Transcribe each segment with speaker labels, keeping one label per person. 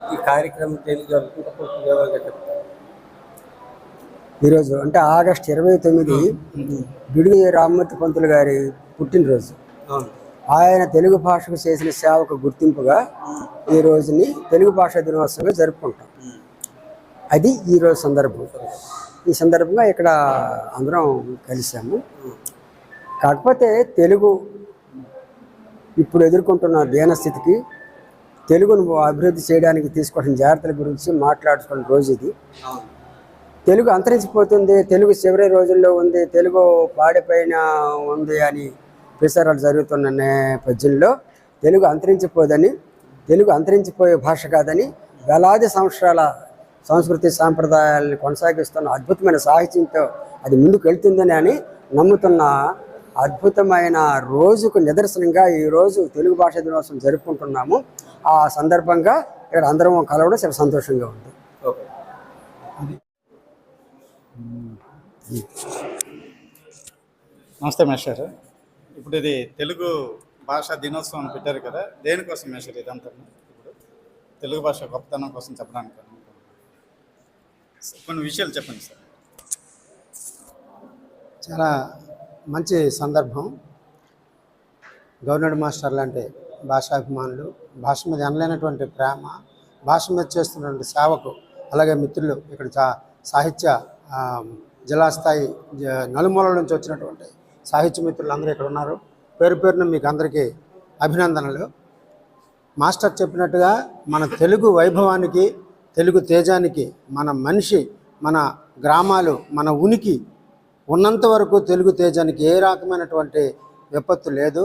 Speaker 1: ఈ కార్యక్రమం చెప్తాను.
Speaker 2: ఈరోజు అంటే ఆగస్ట్ ఇరవై తొమ్మిది బిడుగు రామ్మూర్తి పంతులు గారి పుట్టినరోజు. ఆయన తెలుగు భాషకు చేసిన సేవకు గుర్తింపుగా ఈ రోజుని తెలుగు భాషా దినోత్సవంగా జరుపుకుంటాం. అది ఈ రోజు సందర్భం. ఈ సందర్భంగా ఇక్కడ అందరం కలిసాము. కాకపోతే తెలుగు ఇప్పుడు ఎదుర్కొంటున్న దీనస్థితికి తెలుగును అభివృద్ధి చేయడానికి తీసుకుంటున్న జాగ్రత్తల గురించి మాట్లాడుకున్న రోజు ఇది. తెలుగు అంతరించిపోతుంది తెలుగు చివరి రోజుల్లో ఉంది తెలుగు పాడిపైన ఉంది అని ప్రసారాలు జరుగుతున్న నేపథ్యంలో తెలుగు అంతరించిపోదని తెలుగు అంతరించిపోయే భాష కాదని వేలాది సంవత్సరాల సంస్కృతి సాంప్రదాయాలను కొనసాగిస్తున్న అద్భుతమైన సాహిత్యంతో అది ముందుకు వెళ్తుందని అని నమ్ముతున్న అద్భుతమైన రోజుకు నిదర్శనంగా ఈ రోజు తెలుగు భాష దినోత్సవం జరుపుకుంటున్నాము. ఆ సందర్భంగా ఇక్కడ అందరం కలవడం చాలా సంతోషంగా ఉంది.
Speaker 1: ఓకే
Speaker 3: నమస్తే మేషర్ ఇప్పుడు ఇది తెలుగు భాష దినోత్సవం పెట్టారు కదా దేనికోసం మేషర్ ఇదంతా ఇప్పుడు తెలుగు భాష గొప్పతనం కోసం చెప్పడానికి కొన్ని విషయాలు చెప్పండి సార్.
Speaker 4: చాలా మంచి సందర్భం. గవర్నమెంట్ మాస్టర్ లాంటి భాషాభిమానులు భాష మీద అనలేనటువంటి ప్రేమ భాష మీద చేస్తున్నటువంటి సేవకు అలాగే మిత్రులు ఇక్కడ చా సాహిత్య జిల్లా స్థాయి నలుమూలల నుంచి వచ్చినటువంటి సాహిత్య మిత్రులు అందరూ ఇక్కడ ఉన్నారు. పేరు పేరున మీకు అందరికీ అభినందనలు. మాస్టర్ చెప్పినట్టుగా మన తెలుగు వైభవానికి తెలుగు తేజానికి మన మనిషి మన గ్రామాలు మన ఉనికి ఉన్నంత వరకు తెలుగు తేజానికి ఏ రకమైనటువంటి విపత్తు లేదు.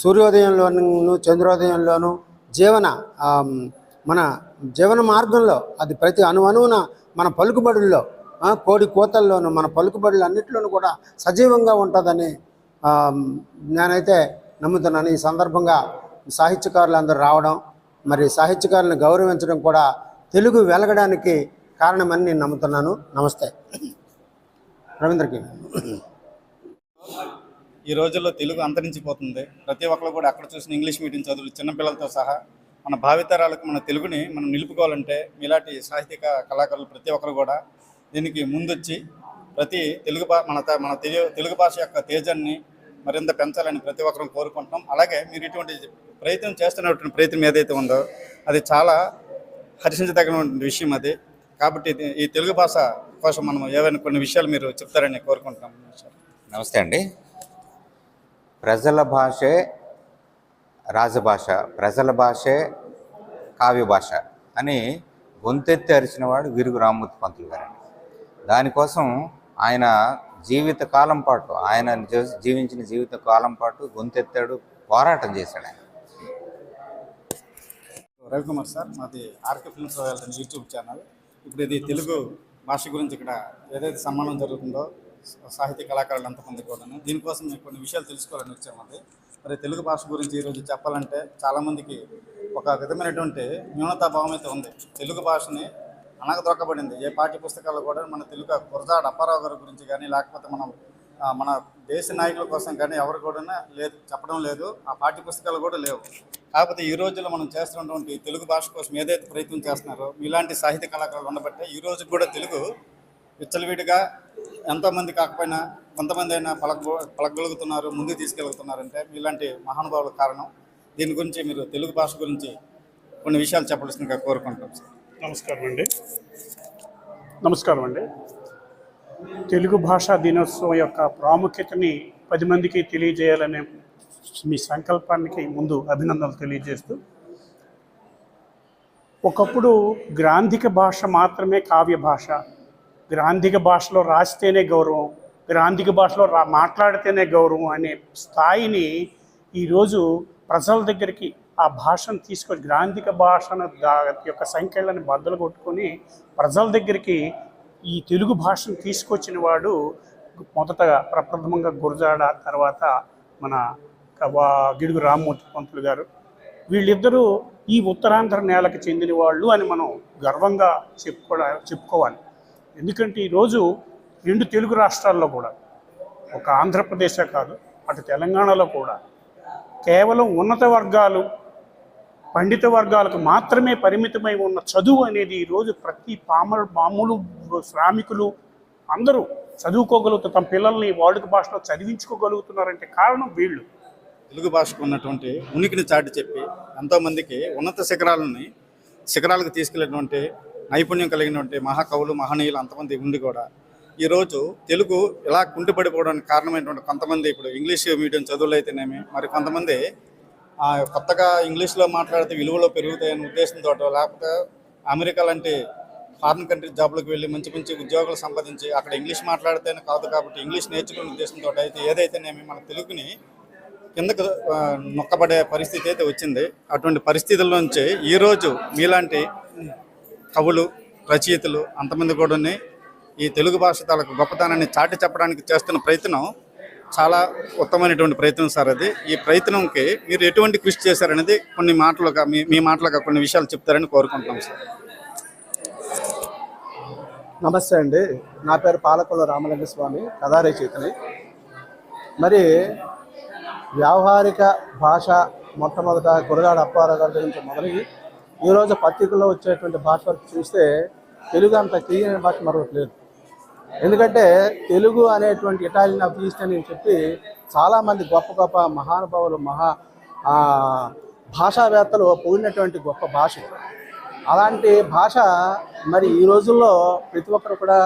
Speaker 4: సూర్యోదయంలోను చంద్రోదయంలోను జీవన మన జీవన మార్గంలో అది ప్రతి అణువణువున మన పలుకుబడుల్లో కోడి కోతల్లోను మన పలుకుబడులు అన్నింటిలోనూ కూడా సజీవంగా ఉంటుందని నేనైతే నమ్ముతున్నాను. ఈ సందర్భంగా సాహిత్యకారులు అందరూ రావడం మరి సాహిత్యకారులను గౌరవించడం కూడా తెలుగు వెలగడానికి కారణమని నేను నమ్ముతున్నాను. నమస్తే. రవీంద్రకి.
Speaker 3: ఈ రోజుల్లో తెలుగు అంతరించిపోతుంది. ప్రతి ఒక్కరు కూడా అక్కడ చూసిన ఇంగ్లీష్ మీడియం చదువులు చిన్నపిల్లలతో సహా మన భావితరాలకు మన తెలుగుని మనం నిలుపుకోవాలంటే ఇలాంటి సాహిత్యక కళాకారులు ప్రతి ఒక్కరు కూడా దీనికి ముందొచ్చి ప్రతి తెలుగు మన త- మన తెలుగు భాష యొక్క తేజాన్ని మరింత పెంచాలని ప్రతి ఒక్కరూ కోరుకుంటున్నాం. అలాగే మీరు ఇటువంటి ప్రయత్నం చేస్తున్నటువంటి ప్రయత్నం ఏదైతే ఉందో అది చాలా హర్షించదగినటువంటి విషయం అది. కాబట్టి ఈ తెలుగు భాష కోసం మనం ఏవైనా కొన్ని విషయాలు మీరు చెప్తారని కోరుకుంటున్నాం. సార్.
Speaker 5: నమస్తే అండి. ప్రజల భాషే రాజభాష ప్రజల భాషే కావ్య భాష అని గొంతెత్తి అరిచినవాడు విరుగు రామ్మూర్తి పంతులు గారండి. దానికోసం ఆయన జీవిత కాలం పాటు ఆయన జీవించిన జీవిత కాలం పాటు గొంతెత్తాడు పోరాటం చేశాడు ఆయన.
Speaker 3: రవికుమార్ సార్ మాది ఆర్కే ఫిల్మ్స్ యూట్యూబ్ ఛానల్. ఇప్పుడు ఇది తెలుగు భాష గురించి ఇక్కడ ఏదైతే సన్మానం జరుగుతుందో సాహిత్య కళాకారులు ఎంతమంది కూడా దీనికోసం మేము కొన్ని విషయాలు తెలుసుకోవాలని వచ్చామండి మరి తెలుగు భాష గురించి ఈరోజు చెప్పాలంటే చాలామందికి ఒక విధమైనటువంటి న్యూనతాభావం అయితే ఉంది. తెలుగు భాషని అనగదొక్కబడింది ఏ పాఠ్య పుస్తకాల్లో కూడా మన తెలుగు గురజాడ అప్పారావు గారి గురించి కానీ లేకపోతే మనం మన దేశ నాయకుల కోసం కానీ ఎవరు కూడా లేదు చెప్పడం లేదు. ఆ పాఠ్య పుస్తకాలు కూడా లేవు. కాకపోతే ఈ రోజుల్లో మనం చేస్తున్నటువంటి తెలుగు భాష కోసం ఏదైతే ప్రయత్నం చేస్తున్నారో మీలాంటి సాహిత్య కళాకారులు ఉండబట్టే ఈ రోజు కూడా తెలుగు విచ్చలవిడిగా ఎంతోమంది కాకపోయినా కొంతమంది అయినా పలక పలకగలుగుతున్నారు ముందుకు తీసుకెళ్తున్నారంటే మీలాంటి మహానుభావుల కారణం. దీని గురించి మీరు తెలుగు భాష గురించి కొన్ని విషయాలు చెప్పవలసిందిగా కోరుకుంటాం సార్.
Speaker 6: నమస్కారం అండి నమస్కారం అండి తెలుగు భాషా దినోత్సవం యొక్క ప్రాముఖ్యతని పది మందికి తెలియజేయాలనే మీ సంకల్పానికి ముందు అభినందనలు తెలియజేస్తూ ఒకప్పుడు గ్రాంధిక భాష మాత్రమే కావ్య భాష. గ్రాంధిక భాషలో రాస్తేనే గౌరవం గ్రాంధిక భాషలో రా మాట్లాడితేనే గౌరవం అనే స్థాయిని ఈరోజు ప్రజల దగ్గరికి ఆ భాషను తీసుకొని గ్రాంధిక భాషను దా యొక్క సంఖ్యలను బద్దలు కొట్టుకొని ప్రజల దగ్గరికి ఈ తెలుగు భాషను తీసుకొచ్చిన వాడు మొదట ప్రప్రథమంగా గురజాడ తర్వాత మన గిడుగు రామ్మూర్తి పంతులు గారు. వీళ్ళిద్దరూ ఈ ఉత్తరాంధ్ర నేలకు చెందిన వాళ్ళు అని మనం గర్వంగా చెప్పుకోవడా చెప్పుకోవాలి. ఎందుకంటే ఈరోజు రెండు తెలుగు రాష్ట్రాల్లో కూడా ఒక ఆంధ్రప్రదేశే కాదు అటు తెలంగాణలో కూడా కేవలం ఉన్నత వర్గాలు
Speaker 7: పండిత వర్గాలకు మాత్రమే పరిమితమై ఉన్న చదువు అనేది ఈరోజు ప్రతి పాములు మామూలు శ్రామికులు అందరూ చదువుకోగలుగుతారు తమ పిల్లల్ని వాడుక భాషలో చదివించుకోగలుగుతున్నారంటే కారణం వీళ్ళు.
Speaker 3: తెలుగు భాషకు ఉన్నటువంటి ఉనికిని చాటి చెప్పి ఎంతోమందికి ఉన్నత శిఖరాలని శిఖరాలకు తీసుకెళ్ళినటువంటి నైపుణ్యం కలిగినటువంటి మహాకవులు మహనీయులు అంతమంది ఉండి కూడా ఈరోజు తెలుగు ఇలా కుంటుపడిపోవడానికి కారణమైనటువంటి కొంతమంది ఇప్పుడు ఇంగ్లీష్ మీడియం చదువులు అయితేనేమి మరి కొంతమంది కొత్తగా ఇంగ్లీష్లో మాట్లాడితే విలువలో పెరుగుతాయనే ఉద్దేశంతో లేకపోతే అమెరికా లాంటి ఫారిన్ కంట్రీ జాబ్లకు వెళ్ళి మంచి మంచి ఉద్యోగాలు సంపాదించి అక్కడ ఇంగ్లీష్ మాట్లాడితేనే కాదు కాబట్టి ఇంగ్లీష్ నేర్చుకునే ఉద్దేశంతో అయితే ఏదైతేనేమి మన తెలుగుని కిందకు నొక్కబడే పరిస్థితి అయితే వచ్చింది. అటువంటి పరిస్థితుల నుంచి ఈరోజు మీలాంటి కవులు రచయితలు అంతమంది కూడా ఈ తెలుగు భాష తాలకు గొప్పతనాన్ని చాటి చెప్పడానికి చేస్తున్న ప్రయత్నం చాలా ఉత్తమమైనటువంటి ప్రయత్నం సార్ అది. ఈ ప్రయత్నంకి మీరు ఎటువంటి కృషి చేశారనేది కొన్ని మాటలుగా మీ మీ మాటలుగా కొన్ని విషయాలు చెప్తారని కోరుకుంటున్నాం సార్.
Speaker 8: నమస్తే అండి. నా పేరు పాలకొల రామలింగ స్వామి కథా మరి వ్యావహారిక భాష మొట్టమొదట గురగాడ అప్పారావు గారి గురించి నుంచి ఈరోజు పత్రికల్లో వచ్చేటువంటి భాష వరకు చూస్తే తెలుగు అంత తీయని భాష మరొకటి లేదు. ఎందుకంటే తెలుగు అనేటువంటి ఇటాలియన్ ఆఫ్ ఈస్ట్ అని చెప్పి చాలామంది గొప్ప గొప్ప మహానుభావులు మహా భాషావేత్తలు పోయినటువంటి గొప్ప భాష. అలాంటి భాష మరి ఈ రోజుల్లో ప్రతి ఒక్కరు కూడా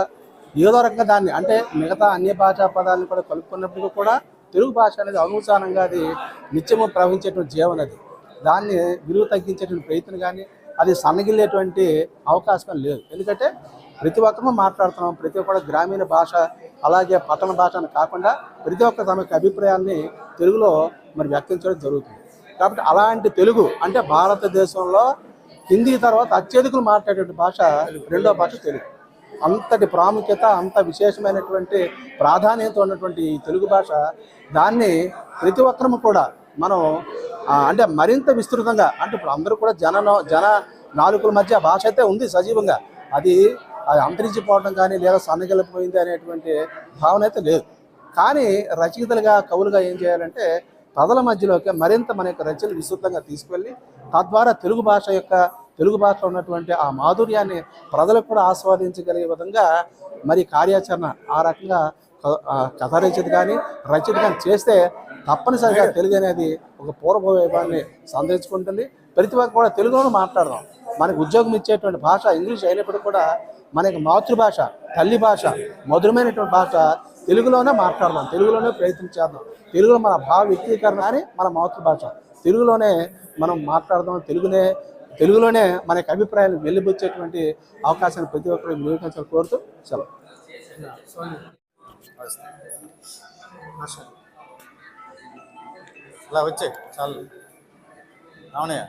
Speaker 8: ఏదో రకంగా దాన్ని అంటే మిగతా అన్ని భాషా పదాలను కూడా కలుపుకున్నప్పుడు కూడా తెలుగు భాష అనేది అనుసారంగా అది నిత్యము ప్రవహించేటువంటి జీవనది దాన్ని విలువ తగ్గించేటువంటి ప్రయత్నం కానీ అది సన్నగిల్లేటువంటి అవకాశం లేదు. ఎందుకంటే ప్రతి ఒక్కరూ మాట్లాడుతున్నాం. ప్రతి ఒక్కరు గ్రామీణ భాష అలాగే పట్టణ భాష అని కాకుండా ప్రతి ఒక్కరు తమ అభిప్రాయాన్ని తెలుగులో మరి వ్యక్తించడం జరుగుతుంది. కాబట్టి అలాంటి తెలుగు అంటే భారతదేశంలో హిందీ తర్వాత అత్యధికులు మాట్లాడేటువంటి భాష రెండో భాష తెలుగు. అంతటి ప్రాముఖ్యత అంత విశేషమైనటువంటి ప్రాధాన్యత ఉన్నటువంటి ఈ తెలుగు భాష దాన్ని ప్రతి ఒక్కరము కూడా మనం అంటే మరింత విస్తృతంగా అంటే ఇప్పుడు అందరూ కూడా జన జన నాలుగుల మధ్య భాష అయితే ఉంది సజీవంగా. అది అది అంతరించిపోవడం కానీ లేదా సన్నగిలిపోయింది అనేటువంటి భావన అయితే లేదు. కానీ రచయితలుగా కవులుగా ఏం చేయాలంటే ప్రజల మధ్యలోకి మరింత మన యొక్క రచనలు విస్తృతంగా తీసుకువెళ్ళి తద్వారా తెలుగు భాష యొక్క తెలుగు భాషలో ఉన్నటువంటి ఆ మాధుర్యాన్ని ప్రజలకు కూడా ఆస్వాదించగలిగే విధంగా మరి కార్యాచరణ ఆ రకంగా కథ రచయిత కానీ రచయిత కానీ చేస్తే తప్పనిసరిగా తెలుగు అనేది ఒక పూర్వ వైభవాన్ని సంతరించుకుంటుంది ప్రతి ఒక్క కూడా తెలుగులోనూ మాట్లాడదాం. మనకు ఉద్యోగం ఇచ్చేటువంటి భాష ఇంగ్లీష్ అయినప్పటికీ కూడా మనకి మాతృభాష తల్లి భాష మధురమైనటువంటి భాష తెలుగులోనే మాట్లాడదాం. తెలుగులోనే ప్రయత్నం చేద్దాం. తెలుగులో మన భావ వ్యక్తీకరణ అని మన మాతృభాష. తెలుగులోనే మనం మాట్లాడదాం. తెలుగునే తెలుగులోనే మనకి అభిప్రాయాలు వెలిబుచ్చేటువంటి అవకాశాన్ని ప్రతి ఒక్కరు వినియోగించాలని కోరుతూ సెలవు.
Speaker 3: ఇలా వచ్చాయి చాలు. అవునయ్య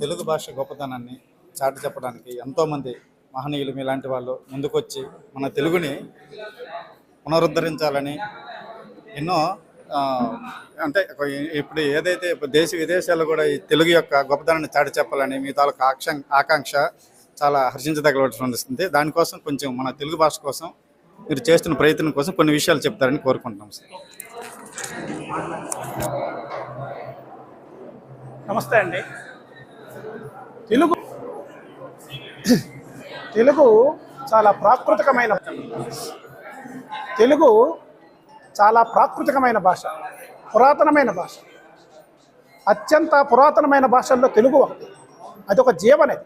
Speaker 3: తెలుగు భాష గొప్పతనాన్ని చాటి చెప్పడానికి ఎంతోమంది మహనీయులు మీలాంటి వాళ్ళు ముందుకొచ్చి మన తెలుగుని పునరుద్ధరించాలని ఎన్నో అంటే ఇప్పుడు ఏదైతే ఇప్పుడు దేశ విదేశాల్లో కూడా ఈ తెలుగు యొక్క గొప్పతనాన్ని చాటి చెప్పాలని మీ తాలూకు ఆకాంక్ష చాలా హర్షించదగవలసింది దానికోసం కొంచెం మన తెలుగు భాష కోసం మీరు చేస్తున్న ప్రయత్నం కోసం కొన్ని విషయాలు చెప్తారని కోరుకుంటున్నాం సార్.
Speaker 7: నమస్తే అండి. తెలుగు తెలుగు చాలా ప్రాకృతికమైన తెలుగు చాలా ప్రాకృతికమైన భాష. పురాతనమైన భాష. అత్యంత పురాతనమైన భాషల్లో తెలుగు ఒకటి. అది ఒక జీవనది.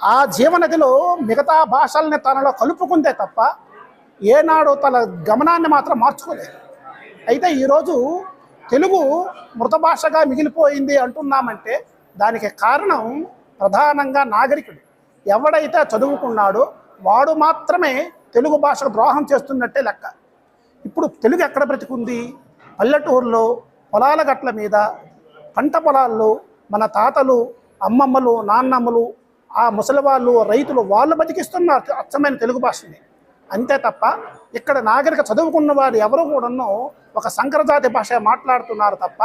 Speaker 7: ఆ జీవనదిలో మిగతా భాషల్ని తనలో కలుపుకుందే తప్ప ఏనాడు తన గమనాన్ని మాత్రం మార్చుకోలేదు. అయితే ఈరోజు తెలుగు మృత భాషగా మిగిలిపోయింది అంటున్నామంటే దానికి కారణం ప్రధానంగా నాగరికుడు. ఎవడైతే చదువుకున్నాడో వాడు మాత్రమే తెలుగు భాషకు ద్రోహం చేస్తున్నట్టే లెక్క. ఇప్పుడు తెలుగు ఎక్కడ బ్రతికుంది? పల్లెటూరులో పొలాల గట్ల మీద పంట పొలాల్లో మన తాతలు అమ్మమ్మలు నాన్నమ్మలు ఆ ముసలివాళ్ళు రైతులు వాళ్ళు బతికిస్తున్నారు అచ్చమైన తెలుగు భాషని. అంతే తప్ప ఇక్కడ నాగరిక చదువుకున్న వారు ఎవరు కూడాను ఒక సంకరజాతి భాష మాట్లాడుతున్నారు తప్ప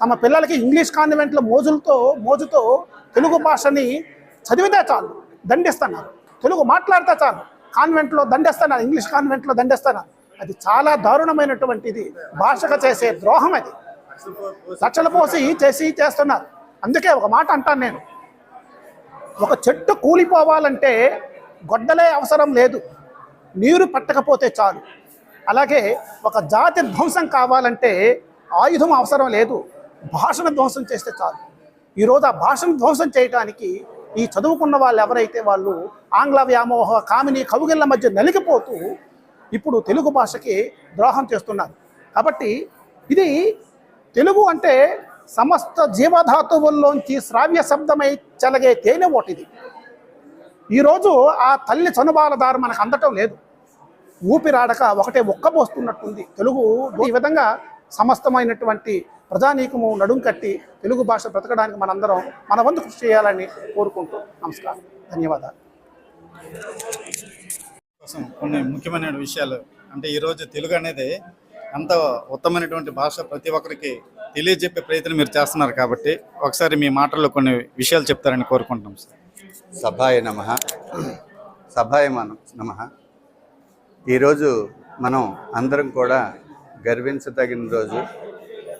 Speaker 7: తమ పిల్లలకి ఇంగ్లీష్ కాన్వెంట్ల మోజులతో మోజుతో తెలుగు భాషని చదివితే చాలు దండిస్తున్నారు. తెలుగు మాట్లాడితే చాలు కాన్వెంట్లో దండేస్తున్నారు ఇంగ్లీష్ కాన్వెంట్లో దండేస్తున్నారు. అది చాలా దారుణమైనటువంటిది. భాషగా చేసే ద్రోహం అది. లక్షలు పోసి చేసి చేస్తున్నారు. అందుకే ఒక మాట అంటాను నేను. ఒక చెట్టు కూలిపోవాలంటే గొడ్డలే అవసరం లేదు. నీరు పట్టకపోతే చాలు. అలాగే ఒక జాతి ధ్వంసం కావాలంటే ఆయుధం అవసరం లేదు. భాషను ధ్వంసం చేస్తే చాలు. ఈరోజు ఆ భాషను ధ్వంసం చేయడానికి ఈ చదువుకున్న వాళ్ళు ఎవరైతే వాళ్ళు ఆంగ్ల వ్యామోహ కామిని కవుగిళ్ళ మధ్య నలిగిపోతూ ఇప్పుడు తెలుగు భాషకి ద్రోహం చేస్తున్నారు. కాబట్టి ఇది తెలుగు అంటే సమస్త జీవధాతువుల్లోంచి శ్రావ్య శబ్దమై చెలగే తేనె ఒకటిది ఈరోజు ఆ తల్లి చనుబాలదారు మనకు అందటం లేదు. ఊపిరాడక ఒకటే ఒక్కబోస్తున్నట్టుంది తెలుగు ఈ విధంగా సమస్తమైనటువంటి ప్రజానీకము నడుం కట్టి తెలుగు భాష బ్రతకడానికి మనందరం మన వంతు కృషి చేయాలని కోరుకుంటూ నమస్కారం. ధన్యవాదాలు.
Speaker 3: కోసం కొన్ని ముఖ్యమైన విషయాలు. అంటే ఈరోజు తెలుగు అనేది ఎంత ఉత్తమమైనటువంటి భాష ప్రతి ఒక్కరికి తెలియజెప్పే ప్రయత్నం మీరు చేస్తున్నారు కాబట్టి ఒకసారి మీ మాటల్లో కొన్ని విషయాలు చెప్తారని కోరుకుంటున్నాం సార్.
Speaker 9: సభాయ నమ. సభాయ నమ. ఈరోజు మనం అందరం కూడా గర్వించదగిన రోజు.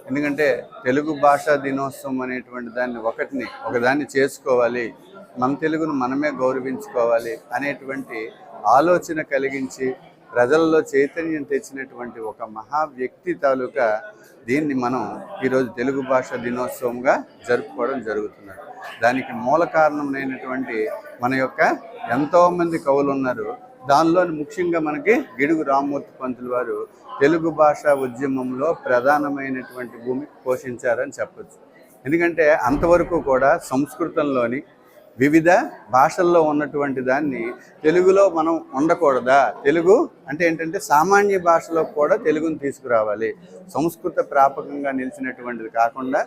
Speaker 9: ఎందుకంటే తెలుగు భాషా దినోత్సవం అనేటువంటి దాన్ని ఒకటిని ఒకదాన్ని చేసుకోవాలి మన తెలుగును మనమే గౌరవించుకోవాలి అనేటువంటి ఆలోచన కలిగించి ప్రజల్లో చైతన్యం తెచ్చినటువంటి ఒక మహా వ్యక్తి తాలూకా దీన్ని మనం ఈరోజు తెలుగు భాష దినోత్సవంగా జరుపుకోవడం జరుగుతున్నది. దానికి మూల కారణమైనటువంటి మన యొక్క ఎంతోమంది కవులు ఉన్నారు దానిలో ముఖ్యంగా మనకి గిడుగు రామ్మూర్తి పంతులు వారు తెలుగు భాష ఉద్యమంలో ప్రధానమైనటువంటి భూమి పోషించారని చెప్పచ్చు. ఎందుకంటే అంతవరకు కూడా సంస్కృతంలోని వివిధ భాషల్లో ఉన్నటువంటి దాన్ని తెలుగులో మనం ఉండకూడదా? తెలుగు అంటే ఏంటంటే సామాన్య భాషలో కూడా తెలుగుని తీసుకురావాలి. సంస్కృత ప్రాపకంగా నిలిచినటువంటిది కాకుండా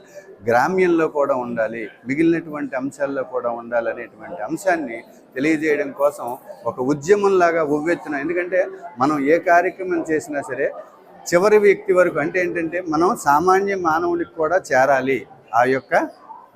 Speaker 9: గ్రామ్యంలో కూడా ఉండాలి. మిగిలినటువంటి అంశాల్లో కూడా ఉండాలి అనేటువంటి అంశాన్ని తెలియజేయడం కోసం ఒక ఉద్యమంలాగా ఉవ్వెత్తున ఎందుకంటే మనం ఏ కార్యక్రమం చేసినా సరే చివరి వ్యక్తి వరకు అంటే ఏంటంటే మనం సామాన్య మానవుడికి కూడా చేరాలి ఆ యొక్క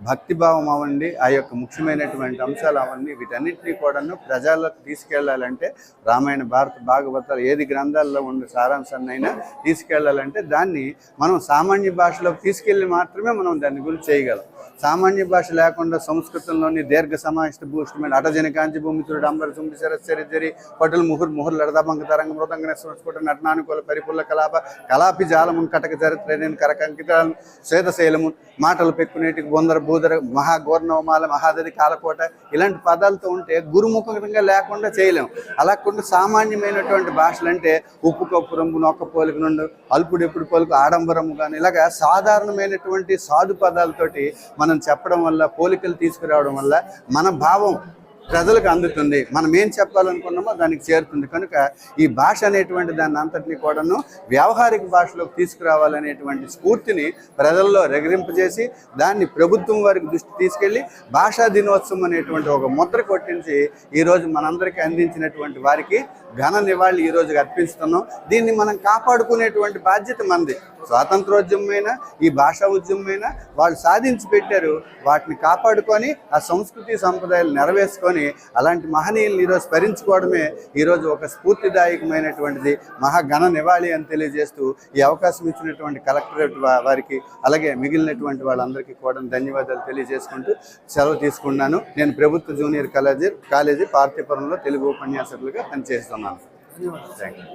Speaker 9: భక్తిభావం అవ్వండి ఆ యొక్క ముఖ్యమైనటువంటి అంశాలు అవ్వండి వీటన్నిటినీ కూడాను ప్రజలకు తీసుకెళ్ళాలంటే రామాయణ భారత భాగవతాలు ఏది గ్రంథాల్లో ఉండే సారాంశాన్నైనా తీసుకెళ్ళాలంటే దాన్ని మనం సామాన్య భాషలోకి తీసుకెళ్ళి మాత్రమే మనం దాని గురించి చేయగలం. సామాన్య భాష లేకుండా సంస్కృతంలోని దీర్ఘ సమాహిష్ట భూషణమైన అటజని కాంచి భూమితుడు అంబర సుంబి సరస్సరి పటులు ముహుర్ ముహుర్ లడదబంక తరంగ మృదంగ స్ఫుట నటనానుకూల పరిపుల్ల కలాప కలాపి జాలమున్ కటక చరిత్ర కరకంకితాలను శ్వేతశైలము మాటలు పెక్కునేటికి బొందర భూదర మహాగోర్ణవమాల మహాదరి కాలకోట ఇలాంటి పదాలతో ఉంటే గురుముఖంగా లేకుండా చేయలేము అలాకుండా సామాన్యమైనటువంటి భాషలు అంటే ఉప్పు కప్పు రంగు నొక్క పోలిక నుండి అల్పుడు ఎప్పుడు పలుకు ఆడంబరము కానీ ఇలాగ సాధారణమైనటువంటి సాధు పదాలతోటి మన చెప్పడం వల్ల పోలికలు తీసుకురావడం వల్ల మన భావం ప్రజలకు అందుతుంది. మనం ఏం చెప్పాలనుకున్నామో దానికి చేరుతుంది. కనుక ఈ భాష అనేటువంటి దాన్ని అంతటిని కూడాను వ్యావహారిక భాషలోకి తీసుకురావాలనేటువంటి స్ఫూర్తిని ప్రజల్లో రెగరింపజేసి దాన్ని ప్రభుత్వం వారికి దృష్టి తీసుకెళ్ళి భాషా దినోత్సవం అనేటువంటి ఒక ముద్ర కొట్టించి ఈరోజు మనందరికీ అందించినటువంటి వారికి ఘన నివాళి ఈరోజు అర్పిస్తున్నాం. దీన్ని మనం కాపాడుకునేటువంటి బాధ్యత మనది. స్వాతంత్రోద్యమమైన ఈ భాషా ఉద్యమమైన వాళ్ళు సాధించి పెట్టారు వాటిని కాపాడుకొని ఆ సంస్కృతి సంప్రదాయాలు నెరవేర్చుకొని అలాంటి మహనీయుల్ని ఈరోజు స్మరించుకోవడమే ఈరోజు ఒక స్ఫూర్తిదాయకమైనటువంటిది మహాఘన నివాళి అని తెలియజేస్తూ ఈ అవకాశం ఇచ్చినటువంటి కలెక్టరేట్ వారికి అలాగే మిగిలినటువంటి వాళ్ళందరికీ కూడా ధన్యవాదాలు తెలియజేసుకుంటూ సెలవు తీసుకున్నాను నేను ప్రభుత్వ జూనియర్ కాలేజీ కాలేజీ పార్థిపురంలో తెలుగు ఉపన్యాసకులుగా పనిచేస్తున్నాను. థ్యాంక్ యూ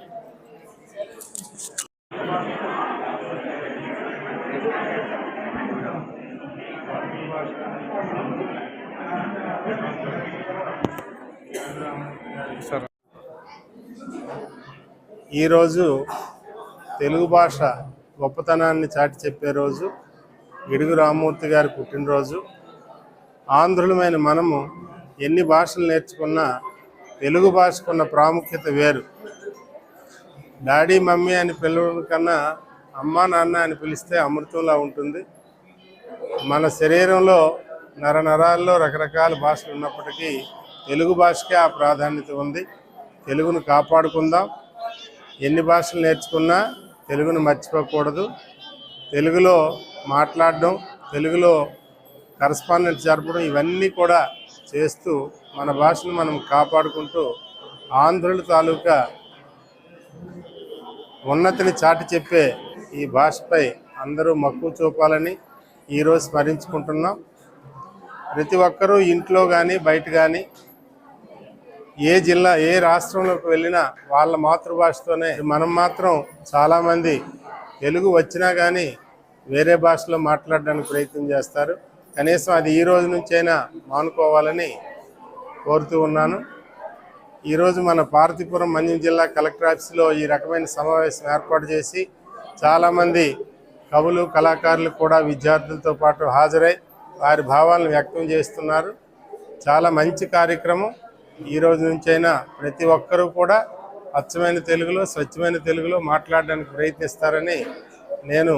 Speaker 10: ఈరోజు తెలుగు భాష గొప్పతనాన్ని చాటి చెప్పే రోజు గిడుగు రామ్మూర్తి గారి పుట్టినరోజు. ఆంధ్రులమైన మనము ఎన్ని భాషలు నేర్చుకున్నా తెలుగు భాషకున్న ప్రాముఖ్యత వేరు. డాడీ మమ్మీ అని పిలవడం కన్నా అమ్మా నాన్న అని పిలిస్తే అమృతంలా ఉంటుంది. మన శరీరంలో నరనరాల్లో రకరకాల భాషలు ఉన్నప్పటికీ తెలుగు భాషకే ఆ ప్రాధాన్యత ఉంది. తెలుగును కాపాడుకుందాం. ఎన్ని భాషలు నేర్చుకున్నా తెలుగును మర్చిపోకూడదు. తెలుగులో మాట్లాడడం తెలుగులో కరస్పాండెంట్ జరపడం ఇవన్నీ కూడా చేస్తూ మన భాషను మనం కాపాడుకుంటూ ఆంధ్రుల తాలూకా ఉన్నతిని చాటి చెప్పే ఈ భాషపై అందరూ మక్కువ చూపాలని ఈరోజు స్మరించుకుంటున్నాం. ప్రతి ఒక్కరూ ఇంట్లో కానీ బయట కానీ ఏ జిల్లా ఏ రాష్ట్రంలోకి వెళ్ళినా వాళ్ళ మాతృభాషతోనే మనం మాత్రం చాలామంది తెలుగు వచ్చినా కానీ వేరే భాషలో మాట్లాడడానికి ప్రయత్నం చేస్తారు. కనీసం అది ఈ రోజు నుంచైనా మానుకోవాలని కోరుతూ ఉన్నాను. ఈరోజు మన పార్తీపురం మన్యం జిల్లా కలెక్టర్ ఆఫీస్లో ఈ రకమైన సమావేశం ఏర్పాటు చేసి చాలామంది కవులు కళాకారులు కూడా విద్యార్థులతో పాటు హాజరై వారి భావాలను వ్యక్తం చేస్తున్నారు. చాలా మంచి కార్యక్రమం. ఈ రోజు నుంచైనా ప్రతి ఒక్కరూ కూడా అచ్చమైన తెలుగులో స్వచ్ఛమైన తెలుగులో మాట్లాడడానికి ప్రయత్నిస్తారని నేను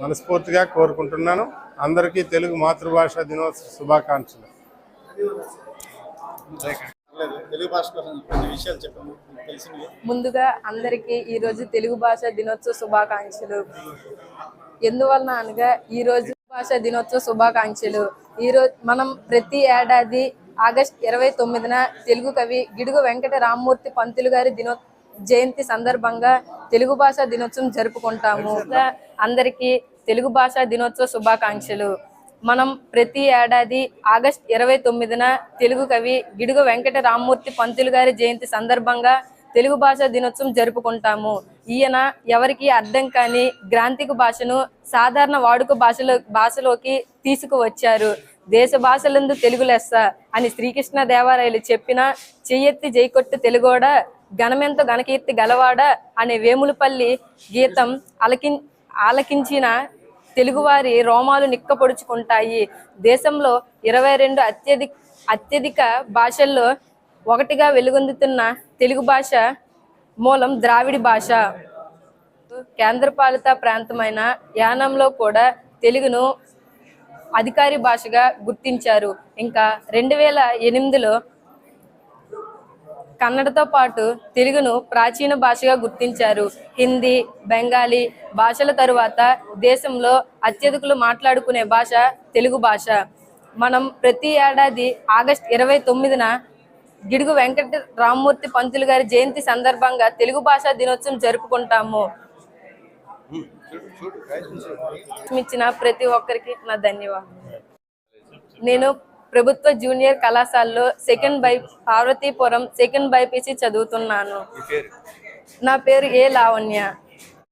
Speaker 10: మనస్ఫూర్తిగా కోరుకుంటున్నాను. అందరికీ తెలుగు మాతృభాష దినోత్సవ శుభాకాంక్షలు.
Speaker 11: ముందుగా అందరికీ ఈరోజు తెలుగు భాష దినోత్సవ శుభాకాంక్షలు. ఎందువలన అనగా ఈరోజు భాష దినోత్సవ శుభాకాంక్షలు. ఈరోజు మనం ప్రతి ఏడాది ఆగస్ట్ ఇరవై తొమ్మిదిన తెలుగు కవి గిడుగు వెంకట రామ్మూర్తి పంతులు గారి దినో జయంతి సందర్భంగా తెలుగు భాష దినోత్సవం జరుపుకుంటాము. అందరికీ తెలుగు భాష దినోత్సవ శుభాకాంక్షలు. మనం ప్రతి ఏడాది ఆగస్ట్ ఇరవై తొమ్మిదిన తెలుగు కవి గిడుగు వెంకట రామ్మూర్తి పంతులు గారి జయంతి సందర్భంగా తెలుగు భాష దినోత్సవం జరుపుకుంటాము. ఈయన ఎవరికి అర్థం కాని గ్రాంథిక భాషను సాధారణ వాడుక భాషలో భాషలోకి తీసుకువచ్చారు. దేశ భాషలందు తెలుగు లెస్స. అని శ్రీకృష్ణ దేవాలయాలు చెప్పిన చెయ్యెత్తి జైకొట్టు తెలుగోడ ఘనమెంత ఘనకీర్తి గలవాడ అనే వేములపల్లి గీతం అలకి ఆలకించిన తెలుగువారి రోమాలు నిక్కపొడుచుకుంటాయి. దేశంలో ఇరవై రెండు అత్యధిక అత్యధిక భాషల్లో ఒకటిగా వెలుగొందుతున్న తెలుగు భాష మూలం ద్రావిడి భాష. కేంద్రపాలిత ప్రాంతమైన యానంలో కూడా తెలుగును అధికారి భాషగా గుర్తించారు. ఇంకా రెండు వేల ఎనిమిదిలో కన్నడతో పాటు తెలుగును ప్రాచీన భాషగా గుర్తించారు. హిందీ బెంగాలీ భాషల తరువాత దేశంలో అత్యధికులు మాట్లాడుకునే భాష తెలుగు భాష. మనం ప్రతి ఏడాది ఆగస్ట్ ఇరవై తొమ్మిదిన గిడుగు వెంకట రామ్మూర్తి పంతులు గారి జయంతి సందర్భంగా తెలుగు భాషా దినోత్సవం జరుపుకుంటాము. ఇచ్చిన ప్రతి ఒక్కరికి నా ధన్యవాదాలు నేను ప్రభుత్వ జూనియర్ కళాశాలలో సెకండ్ బై పార్వతీపురం సెకండ్ బైపీసీ చదువుతున్నాను. నా పేరు ఏ లావణ్య.